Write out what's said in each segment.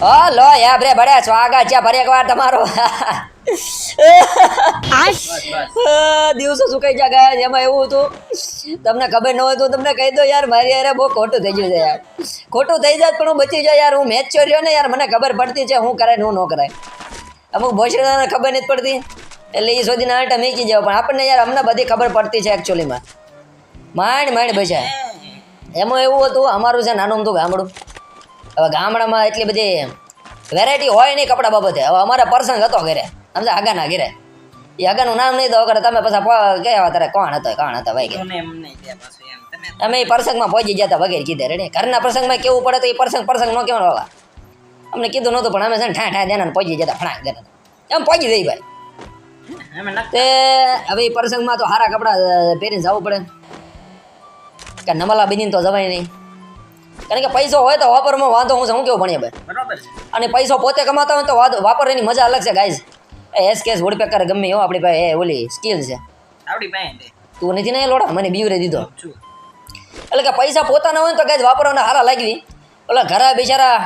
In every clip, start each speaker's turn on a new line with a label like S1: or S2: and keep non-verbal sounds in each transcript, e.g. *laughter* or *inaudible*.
S1: Hello યા રે બડે સ્વાગત છે ફરી એકવાર તમારો. દિવસો સુકાઈ ગયા ગયા એમાં એવું હતું. તમને ખબર ન હોય તો તમને કહી દો યાર મારી યાર બહુ ખોટું થઈ ગયું છે યાર. ખોટું થઈ જાય પણ હું બચી જાય યાર. હું મેચ ચોર્યો ને યાર મને ખબર પડતી છે હું કરાય ને હું ન કરાય. અમુક ભોસડાને ખબર નથી પડતી. એટલે એ સુધી નાટા મેકી જાવ પણ આપણને યાર અમને બધી ખબર પડતી છે એકચ્યુઅલીમાં માંડ માંડ બચાય એમાં એવું હતું અમારું છે નાનું અમથું ગામડું. હવે ગામડામાં એટલી બધી વેરાયટી હોય નહીં કપડા બાબતે. હવે અમારે પ્રસંગ હતો ઘરે. સમજે આગાના ઘરે. એ આગાનું નામ નહીં દો કરે તમે પછી કહેવા તારે કોણ હતો કોણ હતો ભાઈ અમે એ પ્રસંગમાં પહોંચી ગયા હતા વગેરે કીધે. રેડી? ઘરના પ્રસંગમાં કેવું પડે તો એ પ્રસંગ પ્રસંગ ન કહેવાનો બાબા અમને કીધું નહોતું પણ અમે છે ને ઠા ઠા દેના પહોંચી જતા ફણા દેના એમ પહોંચી જઈ ભાઈ તે હવે એ પ્રસંગમાં તો સારા કપડાં પહેરીને જવું પડે. કે નમલા બની તો જવાય નહીં. કારણ કે પૈસો હોય તો વાપરમાં વાંધો હું શું હું કેવું ભણીએ ભાઈ?
S2: બરોબર
S1: અને પૈસો પોતે કમાતા હોય તો વાપર એની મજા અલગ છે ગાઈઝ એ એસ કેસ વોડપેકર ગમે એવો આપણી પાસે એ ઓલી સ્કિલ છે.
S2: આપણી પાસે
S1: તું. નથી ને લોડા? મને બીવરે દીધો. એટલે કે પૈસા પોતાના હોય તો ગાઈઝ વાપરવાના હારા લાગવી ઓલા ઘરા બિચારા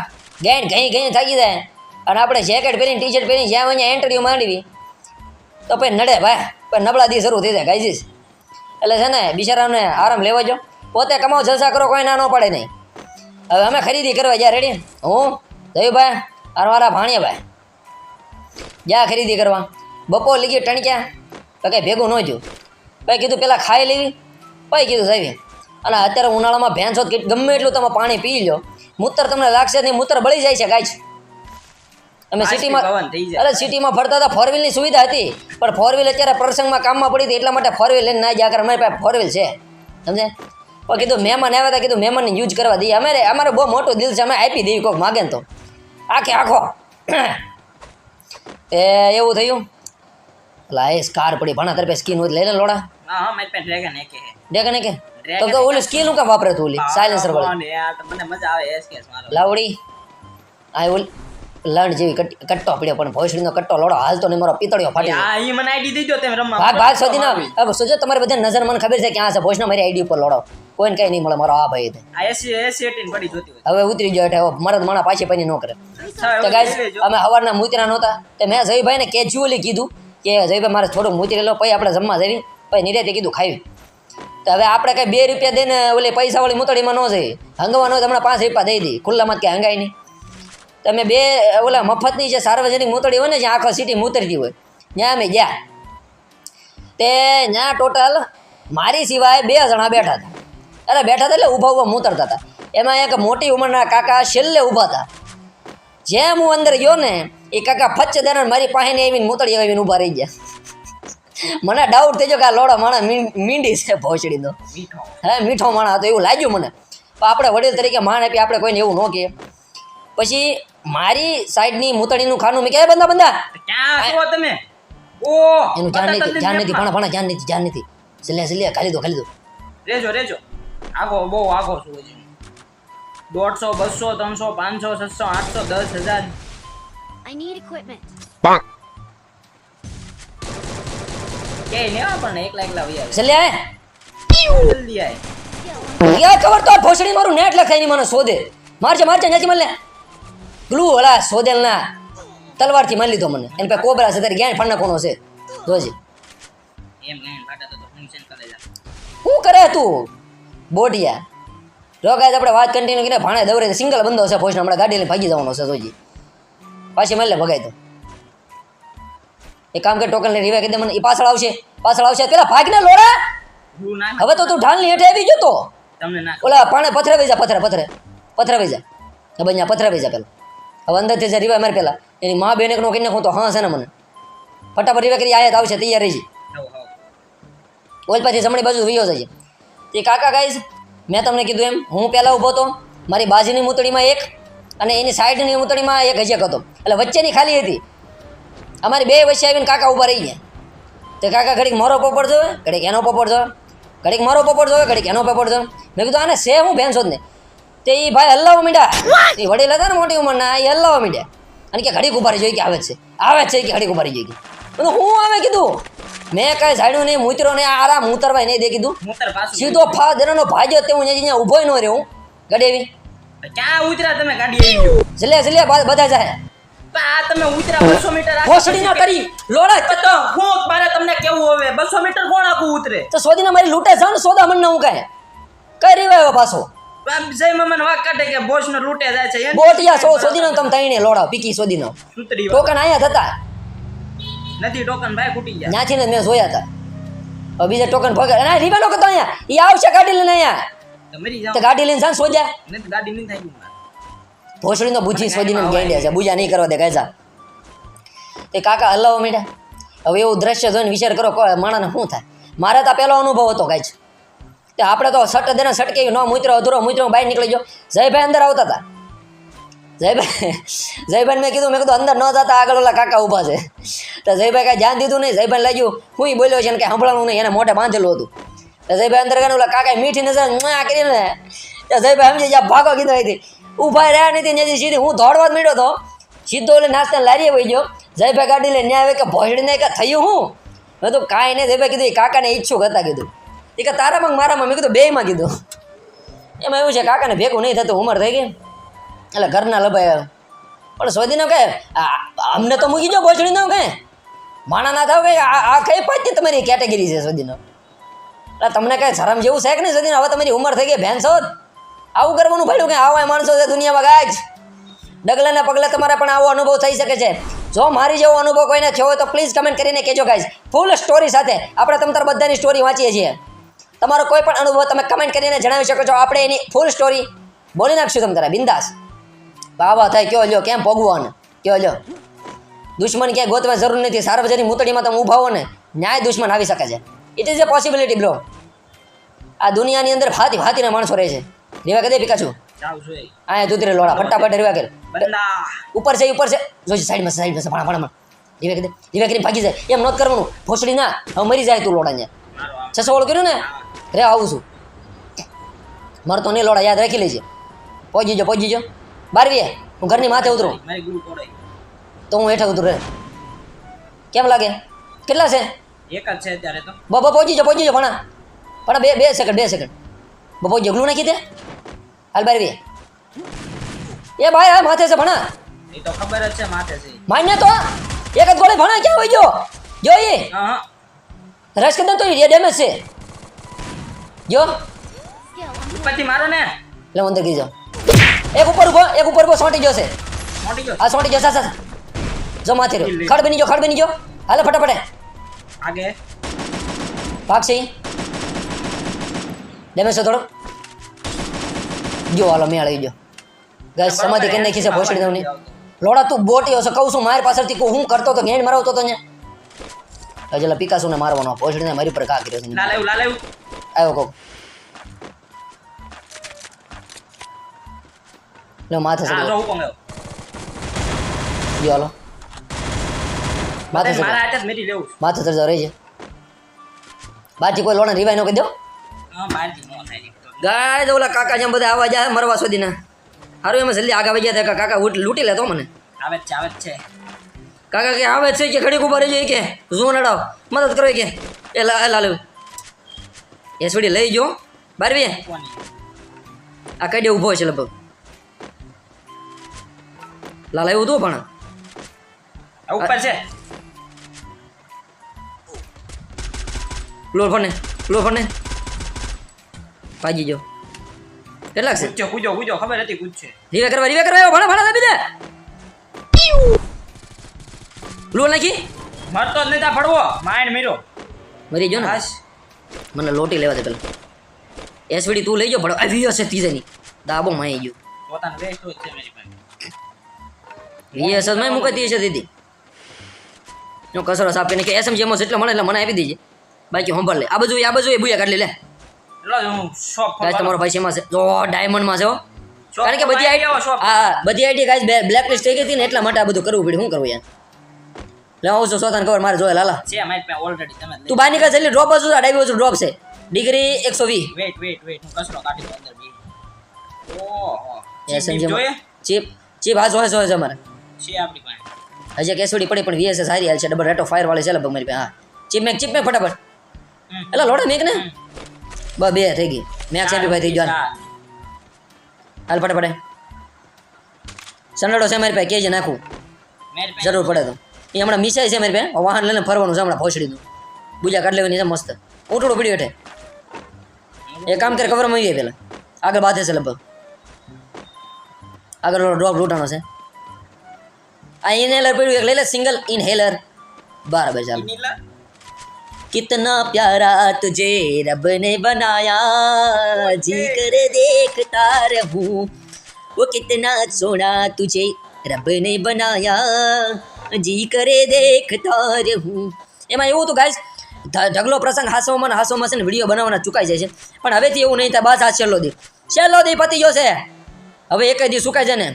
S1: ગેણ ઘઈ ઘઈ થાકી જાય. અને આપણે જેકેટ પહેરીને ટી શર્ટ પહેરીને જ્યાં અહીંયા એન્ટરવ્યૂ માંડવી. તો પછી નડે ભાઈ. પછી નબળા દી શરૂ થઈ જાય ગાઈઝીસ એટલે છે ને બિચારાને આરામ લેવા જો પોતે કમાઓ જલસા કરો કોઈ ના ન પડે નહીં. હવે અમે ખરીદી કરવા જ્યાં રેડી હું? જયુભાઈ અરવારા મારા ભાણિયાભાઈ જ્યાં ખરીદી કરવા? બપોર લીધી ટણક્યા. તો કંઈ ભેગું ન જોયું પછી કીધું પેલા ખાઈ લેવી. પછી કીધું સાહેબ અને અત્યારે ઉનાળામાં ભેંસો ગમે એટલું તમે પાણી પી લો મૂતર તમને લાગશે નહીં મૂતર બળી જાય છે ગાય. છે અમે સિટીમાં અરે સિટીમાં ફરતા હતા ફોર વ્હીલની સુવિધા હતી. પણ ફોર વ્હીલ અત્યારે પ્રસંગમાં કામમાં પડી હતી એટલા માટે ફોર વ્હીલ લઈને ના જ્યાં અમારી પાસે ફોર વ્હીલ છે. સમજે પણ કીધું મહેમાન આવ્યા હતા કીધું મહેમાનને યુઝ કરવા દઈએ. અમારે અમારે બહુ મોટું દિલ છે અમે આપી દઈએ કોઈક માગે તો. આખે આખો. એ એવું થયું? એટલે એ સ્કાર પડી ભણા તરફે સ્કીન હોય લઈ લે લોડા.
S2: હા હા ડ્રેગન એકે હે?
S1: દેખ કે તો તો ઓલી સ્કીન હું કામ વાપરે તું ઓલી? સાયલેન્સર વાળી.
S2: મને મજા આવે મારો.
S1: લાવડી. આ ઓલી લણ જેવી કટ- કટ્ટો પડ્યો પણ ભોસડીનો કટ્ટો લોડો હાલતો નહીં મારો પિતળિયો ફાટી.
S2: ઈ મને આઈડી દઈ તમે રમવા
S1: ભાગ ભાગ સુધી ના હવે સોજો તમારે બધા નજર મને ખબર છે કે આ છે ભોજનો મારી આઈડી ઉપર લોડો. કોઈને કઈ નહીં મળે મારો આ ભાઈ
S2: આ એસી એસી એટીન પડી જોતી
S1: હવે ઉતરી ગયો એટલે મારા માણા પાછી પૈની ન કરે. તો
S2: ગાય
S1: ગાઈસ. અમે સવારના મૂતરા નહોતા. તો મેં જયભાઈને કેજ્યુઅલી કીધું કે જયભાઈ મારે થોડું મૂતરી લો પછી આપણે જમવા જવી પછી નિરાતે કીધું ખાવી તો હવે આપણે કઈ બે રૂપિયા દઈને ઓલી પૈસાવાળી મૂતળીમાં ન જઈએ. હંગવાનો તો હમણાં પાંચ રૂપિયા દઈ દઈ ખુલ્લામાં કે હંગાય નહીં. તમે બે ઓલા મફતની જે સાર્વજનિક મૂતળી હોય ને જ્યાં આખો સિટી મૂતરતી હોય ત્યાં અમે ગયા. તે ત્યાં ટોટલ મારી સિવાય બે જણા બેઠા હતા. અરે બેઠા હતા એટલે ઊભા ઊભા મૂતરતા હતા. એમાં એક મોટી ઉંમરના કાકા છેલ્લે ઊભા હતા. જેમ હું અંદર ગયો ને એ કાકા ફચ્ચ દેના મારી પાસે આવીને મૂતળી આવીને ઊભા રહી ગયા. મને ડાઉટ થઈ ગયો કે આ લોડો માણા મીંડી છે ભોસડીનો.
S2: દો
S1: હે મીઠો માણા હતો એવું લાગ્યું મને. પણ આપણે વડીલ તરીકે માણ આપી આપણે કોઈને એવું ન કહીએ. પછી મારી સાઈડની મૂતળીનું ખાનું મેં કે "એ બંદા બંદા
S2: ક્યાં છો તમે? ઓ
S1: એનું
S2: જાન
S1: નથી
S2: જાન
S1: ધ્યાન નથી ભણા નથી જાન નથી. સિલે સિલે ખાલી દો ખાલી દો.
S2: રેજો રેજો. આગો બહુ આગો છું હજી. દોઢસો બસો ત્રણસો પાંચસો છસો આઠસો દસ હજાર.
S3: આઈ નીડ ઇક્વિપમેન્ટ પણ
S2: કે લેવા પણ એકલા એકલા વૈયા આવે
S1: આય.
S2: જલ્દી આય.
S1: યાર ખબર તો ભોસડી મારું નેટ લખાયની મને શોધે. મારજે મારજે નથી મળે ગ્લુ ઓલા શોધેલ ના તલવારથી મારી લીધો મને. એને પાસે કોબરા છે તારી જ્ઞાન ફાના કોનો છે જોજે
S2: કરે
S1: શું કરે તું? બોટિયા. જો ગાય આપણે વાત કન્ટિન્યુ કરીને ભાણે દવરે સિંગલ બંધો છે ભોજન હમણાં ગાડી લઈને ભાગી જવાનો છે જોજી પાછી મળે ભગાઈ દો એ કામ કે ટોકન લઈને રિવાય દે મને. એ પાછળ આવશે પાછળ આવશે. પેલા ભાગને લોડા હવે તો તું ઢાલની હેઠે આવી ગયો તો.
S2: તમને
S1: ઓલા પાણે પથરાવી જા પથરે પથરે. પથરાવી જા. હવે અહીંયા પથરાવી જા પેલા. હવે અંદરથી જે રિવાય મારે પેલા એની મા બેને નો કહીને નાખું તો હા છે ને મને. ફટાફટ રિવાય કરી આયાત આવશે તૈયાર રહી ઓલ પાછી જમણી બાજુ વિયો છે તે કાકા ગાઈશ મેં તમને કીધું એમ હું પહેલાં ઊભો હતો મારી બાજુની મૂતળીમાં એક અને એની સાઈડની મૂતળીમાં એક હજેક હતો. એટલે વચ્ચેની ખાલી હતી. અમારી બે વચ્ચે આવીને કાકા ઊભા રહી ગયા. તે કાકા ઘડીક મારો પોપડ જોવે ઘડીક એનો પોપડ જોવે ઘડીક મારો પોપડ જોવે ઘડીક એનો પોપડ જોવે. મેં કીધું આને છે હું ભેંસો જ ને તે એ ભાઈ હલ્લાવા માંડ્યા. એ વડીલ હતા ને મોટી ઉંમરના એ હલ્લાવા માંડ્યા. અને કે ઘડીક ઊભા જોઈ કે આવે છે. આવે છે કે ઘડીક ઊભા જોઈ કે. હું આવે કીધું? મેં કાંઈ સાડ્યું નહીં મૂતરો ને આરા મૂતરભાઈ નહીં દે કીધું. સીધો ફા દેરાનો ભાજ્યો તે હું અહીંયા ઊભો ન રહ્યો. હું ગડેવી
S2: ક્યાં ઉતરા તમે ગાડી આવી? જલે
S1: જલ્લે બધા જાય.
S2: આ તમે ઉતરા મીટર
S1: ના કરી લોડા
S2: તો હું મારે તમને કેવું હવે? બસો મીટર કોણ આખું ઉતરે?
S1: તો સોદીના મારી લૂટે છે ને સોદા મન હું કહે કઈ રીવાયો પાછો?
S2: જય મમન વાક કાઢે કે બોસ નો લૂટે જાય છે
S1: બોટિયા સો સોદીનો તમ તઈને લોડા પીકી સોદીનો
S2: સુતરી
S1: ટોકન આયા થતા.
S2: નથી ટોકન ભાઈ ખૂટી ગયા.
S1: નાથી ને મેં જોયા હતા. હવે બીજા ટોકન ભગે ના રીવાનો કતો અહીંયા. ઈ આવશે ગાડી લઈને અહીંયા.
S2: મરી
S1: તો ગાડી લઈને જાન સોજા
S2: નથી ગાડી નહીં થાય.
S1: ભોસડીનો બુદ્ધિ સોદીને ગેંડે છે બુજા નહીં કરવા દે કાયસા તે કાકા હલાવો મીડા હવે એવું દ્રશ્ય જોઈને વિચાર કરો માણસને શું થાય? મારે તો પહેલો અનુભવ હતો કાંઈ તે આપણે તો સટ દેને સટકી ન મૂત્રો અધૂરો મૂત્રો બહાર નીકળી ગયો. જયભાઈ અંદર આવતા હતા. જયભાઈ જયભાઈ મેં કીધું મેં કીધું, અંદર ન જતા આગળ ઓલા કાકા ઊભા છે. તો જયભાઈ કાંઈ ધ્યાન દીધું નહીં. જયભાઈ લાગ્યું, હું બોલ્યો છે ને કાંઈ નહીં, એને મોઢે બાંધેલું હતું. તો જયભાઈ અંદર ગયા ઓલા કાકાએ મીઠી નજર આ કરીને તો જયભાઈ સમજી જ્યાં ભાગો કીધો હતી ઊભા રહ્યા નથી ત્યાંથી સીધી હું દોડવા જ મીડ્યો હતો. સીધો એટલે નાસ્તા લારીએ વહી ગયો. જયભાઈ ગાડી લઈને ન્યાય આવે કે ભોજડીને કે થયું હું? મેં તો કાંઈ નહીં. જયભાઈ કીધું એ કાકાને ઈચ્છુક હતા કીધું. એ કે તારામાં મારામાં મેં કીધું, બેયમાં કીધું. એમાં એવું છે કાકાને ભેગું નહીં થતું, ઉંમર થઈ ગઈ. એટલે ઘરના લભાઈ પણ સોદીનો કહે અમને તો મૂકી જાઓ ગોચડી નો કહે માણા ના થાવ કે, આ કઈ પાછી તમારી કેટેગરી છે સોદીનો એટલે તમને કઈ શરમ જેવું છે કે નહીં સોદીનો હવે તમારી ઉંમર થઈ ગઈ ભેંસો જ. આવું કરવાનું ભાઈ કે આવા માણસો છે દુનિયામાં ગાય જ. ડગલે ને પગલે તમારે પણ આવો અનુભવ થઈ શકે છે. જો મારી જેવો અનુભવ કોઈને થયો હોય તો પ્લીઝ કમેન્ટ કરીને કહેજો ગાઈઝ ફૂલ સ્ટોરી સાથે. આપણે તમતર બધાની સ્ટોરી વાંચીએ છીએ. તમારો કોઈ પણ અનુભવ તમે કમેન્ટ કરીને જણાવી શકો છો. આપણે એની ફૂલ સ્ટોરી બોલી નાખશું તમે તારા. બિંદાસ. બાબા થાય. કયો લ્યો? કેમ ભોગવાનો? કયો લ્યો? દુશ્મન ક્યાંય ગોતવા જરૂર નથી. સાર્વજનિક મૂતળીમાં તમે ઊભા હો ને ન્યાય દુશ્મન આવી શકે છે. It is a possibility bro આ દુનિયાની અંદર ફાતી ભાતીના માણસો રહે છે. રેવા કદે પીકાચું?
S2: હા એ.
S1: અહીંયા લોડા ફટાફટ રેવા કર. ઉપર છે ઉપર છે. જોઈ સાઈડમાં સાઈડમાં ભણા ભણામાં. રીવા કરી કરીને ભાગી જાય. એમ નોત કરવાનું. ભોસડી ના. હવે મરી જાય તું લોડા
S2: ને
S1: છસો વાળું કર્યું ને? રે આવું છું. મારે તો નહીં લોડા યાદ રાખી લેજે. પહોંચી જો પહોંચી જો બારવીએ હું ઘરની માથે ઉતરું. તો હું હેઠળ ઉતરું રે. કેમ લાગે? કેટલા છે?
S2: એક જ છે અત્યારે તો.
S1: બબો પહોંચી જો પહોંચી જો ભણા. પણ બે બે સેકન્ડ બે સેકન્ડ બબો જગલું નાખી દે. હાલ બારવીએ. એ ભાઈ હા માથે છે ભણા.
S2: એ તો ખબર જ છે માથે છે.
S1: માન્ય તો. એક જ ગોળે ભણા ક્યાં હોય ગયો?
S2: જોઈએ.
S1: રસ કદમ તો ડેમેજ છે. જો
S3: Skill. I'm
S2: ઉપરથી મારો ને
S1: એટલે હું અંદર ગઈ જાઉં એક ઉપર ઊભો એક ઉપર ઊભો સોંટી જશે
S2: મોટી ગયો
S1: આ સોંટી જશે સા જો માથે રહ્યો ખડ બની જો ખડ બની જો હાલે ફટાફટે
S2: આગે
S1: ભાગ છે ડેમેજ છે થોડો જો હાલો મેળ આવી ગયો ગાય સમાધિ કેમ નાખી છે ભોસડી દઉં લોડા તું બોટી હશે કહું છું મારી પાછળથી કહું હું કરતો તો ગેંડ મારવતો તો ને હજેલા પિકાસુને મારવાનો ભોસડીને મારી પર કા કર્યો છે
S2: લાલ આવ્યું લાલ આવ્યું
S1: કોક લો માથે
S2: જો હુકમ આવ્યો
S1: ગયો હાલો માથે
S2: મારા હાથે મેરી લેવું.
S1: માથે ચડજો રહી છે બાકી કોઈ લોણા રીવાય ન કહી દો
S2: હા બહારથી નો થાય.
S1: ગાય ઓલા કાકા જેમ બધા આવવા જાય મરવા સુધીના હારું એમાં જલ્દી આગળ વહી ગયા કાકા ઉઠ લૂંટી લેતો મને
S2: આવે છે આવે છે
S1: કાકા કે આવે છે કે ઘડીક ઊભા રહેજો કે ઝૂમ નડાવ મદદ કરો કે એ લાલ એ છોડી લઈ જો બારવી. આ કઈ ડે ઊભો છે લગભગ. લાલ આવ્યું હતું પણ.
S2: આ ઉપર છે.
S1: લોર ફરને લોર ફરને ભાગી જો કેટલાક છે?
S2: કૂજો કૂજો કૂજો ખબર હતી કૂદશે.
S1: રીવે કરવા રીવે કરવા આવ્યો ભણા ભણા દાબી દે. લોર નાખી.
S2: મરતો જ નહીં તા ફડવો. માઇન્ડ મેરો
S1: મરી જો ને.
S2: બસ
S1: મને લોટી લેવા દે પેલા. એસવીડી તું લઈ જો ભણો આવી હશે તીજેની દાબો માઈ ગયો.
S2: પોતાનો વેસ્ટ જ છે મારી પાસે.
S1: માં હશે દીદી. જો કસરો આપીને કે એસએમજી એમાં જેટલો મળે એટલે મને આપી દીજે. બાકી હોંભર લે. આ બાજુ આ બાજુ એ બુયા કાઢી લે. ગાઈસ તમારો ભાઈ શેમાં છે? જો ડાયમંડમાં છે હો. કારણ કે બધી
S2: ખોલવા આવ્યો,
S1: આઈડી હા બધી આઈડી ગાઈસ બ્લેક લિસ્ટ થઈ ગઈ હતી ને એટલા માટે આ બધું કરવું પડ્યું. શું કરવું યાર? લે આવું છું સોતાને ખબર મારે જોયે લાલા.
S2: છે મારી પાસે ઓલરેડી તમે
S1: તું બહાર નીકળ જલ્દી ડ્રોપ હજુ ડાઈવ હજુ ડ્રોપ છે. ડિગ્રી એકસો વીસ.
S2: વેટ વેટ વેટ હું કચરો કાઢી દઉં અંદર બી ઓહો.
S1: ચીપ ચીપ હા જોયે જોયે છે અમારે.
S2: છે આપણી પાસે.
S1: હજી કેસોડી પડી પણ વીએસએસ સારી હાલ છે. ડબલ રેટો ફાયર વાળી છે લગભગ મારી પાસે હા. ચીપ મેક ચીપ મેક ફટાફટ. એટલે લોડા મેક ને? બ બે થઈ ગઈ. મેક્સ એમ્પી ભાઈ થઈ ગયો. હાલ. હાલ ફટાફટ. સનડો છે મારી પાસે કેજે નાખું. જરૂર પડે તો. એ હમણાં મિસાઈ છે મારી પાસે વાહન લઈને ફરવાનું છે હમણાં ભોસડીનું બુજા કાઢ લેવાની છે મસ્ત ઉઠોડું પીડ્યું હેઠે એ કામ કરે ખબર મળી પેલા આગળ બાથે છે લગભગ આગળ ડ્રોપ લૂંટાનો છે આ ઇનહેલર પડ્યું એક લઈ લે સિંગલ ઇનહેલર બરાબર ચાલો
S2: નીલા
S1: कितना प्यारा तुझे रब ने बनाया जी कर देखता रहूं वो कितना सोना तुझे रब ने बनाया જી કરે દેખતા રહું એમાં એવું હતું ગાઈસ ઢગલો પ્રસંગ હાસોમાં હાસોમાં છે ને વીડિયો બનાવવાના ચૂકાઈ જાય છે. પણ હવેથી એવું નહીં થાય બસ આ છેલ્લો દી. છેલ્લો દી પતી ગયો છે. હવે એક દી સુકાય છે ને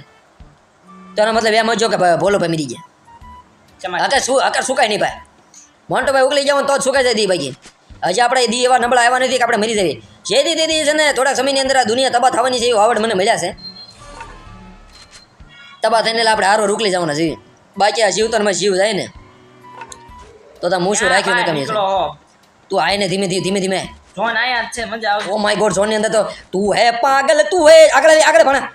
S1: તો એનો મતલબ એમ જ કે ભોલો ભાઈ મરી ગયા.
S2: અત્યારે
S1: આકાર શું અત્યારે સુકાય નહીં ભાઈ. મોન્ટો ભાઈ ઉકલી જાવ તો જ સુકાઈ જાય દી ભાઈ. હજી આપણે દી એવા નબળા આવ્યા નથી કે આપણે મરી જઈએ. જે દી દીદી છે ને થોડાક સમયની અંદર આ દુનિયા તબાહ થવાની છે એવી આવડ મને મળ્યા છે. તબાહ થઈને આપણે હારો રોકલી જવાના છીએ. બાકી આ જીવતરમાં જીવ જાય ને તો તો મૂછું રાખ્યું ને કમી છે
S2: નીકળો હો.
S1: તું આય ને ધીમે ધીમે ધીમે ધીમે.
S2: જોન આયા જ છે મજા આવશે.
S1: ઓ માય ગોડ સોની અંદર તો તું હે પાગલ તું હે આગળ આવી, આગળ ભણા.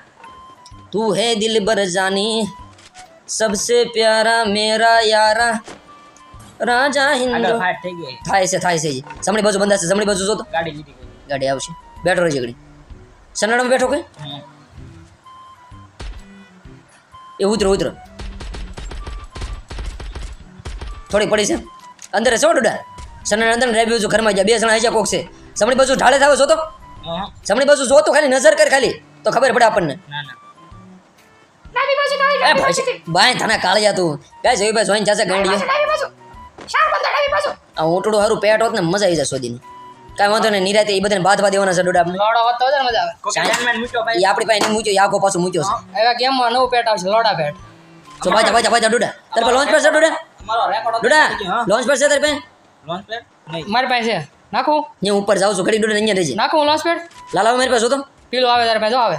S1: તું હે દિલ બર જાની સબસે પ્યારા મેરા યારા. રાજા
S2: આગળ
S1: હિન્દુ
S2: ફાટ થઈ ગઈ.
S1: થાય છે થાય છે જી. જમણી બાજુ બંધાશે જમણી બાજુ જો તો.
S2: ગાડી લીધી ગઈ.
S1: ગાડી આવશે. બેઠો રહેજે ઘડી. સન્નાડામાં બેઠો કોઈ?
S2: હમ.
S1: એ ઉતરો ઉતરો. થોડી પડી છે. અંદર છો ડુડા? સન્નાડા અંદર ડ્રાઈવ બાજુ ઘરમાં જાય બે જણા હજા કોક છે. જમણી બાજુ ઢાળે થાવ છો તો. જમણી બાજુ જો તો ખાલી નજર કર ખાલી. તો ખબર પડે આપણને.
S2: ના ના.
S1: એ ભાઈ બાય તને કાળિયા તું. ગાય જોઈ ભાઈ જોઈને જશે ગાંડી આ ઓટડું હારું પેટ હોત ને મજા આવી જાય સોદીની કાંઈ વાંધો નહીં નિરાતે એ બધાને બાદ બાદ દેવાના છે ડોડા
S4: લોડા હોત મજા આવે.
S1: એ આપણી પાસે નહીં મૂક્યો આખો પાછું મૂક્યો છે.
S4: હવે ગેમમાં નવું પેટ આવશે લોડા પેટ.
S1: તો ભાઈ ભાઈ ભાઈ ડોડા. તારે લોન્ચ પર છે ડોડા? ડોડા લોન્ચ પર છે તારે પાસે?
S2: લોન્ચ પેડ નહીં.
S4: મારી પાસે નાખું?
S1: હું ઉપર જાઉં છું ઘડી ડોડા અહીંયા રહેજે
S4: નાખું લોન્ચ પેડ
S1: લાલાવા મારી પાસે હતો
S4: પીલું આવે તારે પાસે આવે.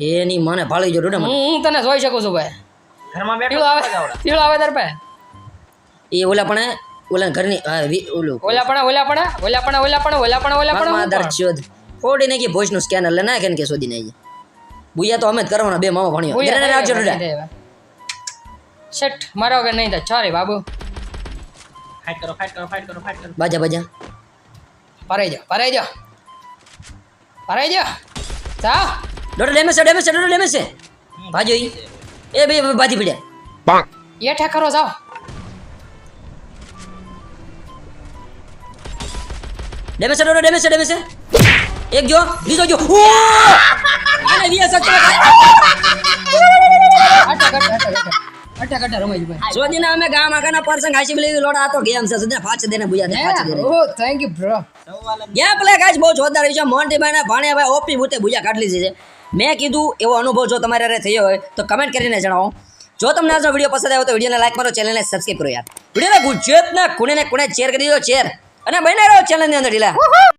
S1: એની મને ફાળી ગયો ડોડા
S4: હું તને જોઈ શકું છું ભાઈ.
S2: ઘરમાં બેઠો
S4: પીળું આવે
S2: મજા
S4: આવે તારે પાસે.
S1: એ ઓલા પણ ઓલા ઘરની ઓલું.
S4: ઓલા પણ ઓલા પણ ઓલા પણ ઓલા પણ ઓલા પણ ઓલા પણ
S1: માદર. ચોદ ફોડી નાખી ભોજનું સ્કેનર લે નાખે ને કે શોધી નાખી બુયા તો અમે જ કરવાના બે મામા ભણ્યો. રાખજો ડોડા.
S4: થાય હવે. શેઠ મારા વગર નહીં થાય. સોરી બાબુ.
S2: ફાઇટ કરો ફાઇટ કરો ફાઇટ કરો ફાઇટ કરો.
S1: બાજા બાજા.
S4: ભરાઈ જાઓ ભરાઈ જાઓ ભરાઈ જાઓ જા
S1: ડોડા ડેમેજ છે ડેમેજ છે ડોડા ડેમેજ છે. ભાજો ઈ એ બે બે બાજી પડ્યા.
S4: એ ઠેક કરો જાઓ.
S1: ડેમેજ છે ડોડા ડેમેજ છે ડેમેજ છે. એક જો બીજો જો. ઓ આને *laughs*
S4: અટક રમાઈ ભાઈ.
S1: સોદીના અમે ગામ આખાના પર્સન હાસી બલી લોડા આ ગેમ છે. સદીના પાછ દેને બુયા દે પાછ દેને.
S4: ઓહ thank you bro
S1: game play guys બહુ જોરદાર છે. મોન્ટી ભાઈ ના ભાણે ભાઈ ઓપી બુતે બુયા કાઢ લીધી છે. મેં કીધું એવો અનુભવ જો તમારે થયો હોય તો કમેન્ટ કરીને જણાવો. જો તમને આજનો વીડિયો પસંદ આવ્યો તો વિડીયોને લાઈક કરો ચેનલને સબસ્ક્રાઈબ કરો યાર. વિડીયોને ગુજરાતના ખૂણે ને ખૂણે શેર કરી દો શેર અને બને રહો ચેનલની અંદર ઢીલા.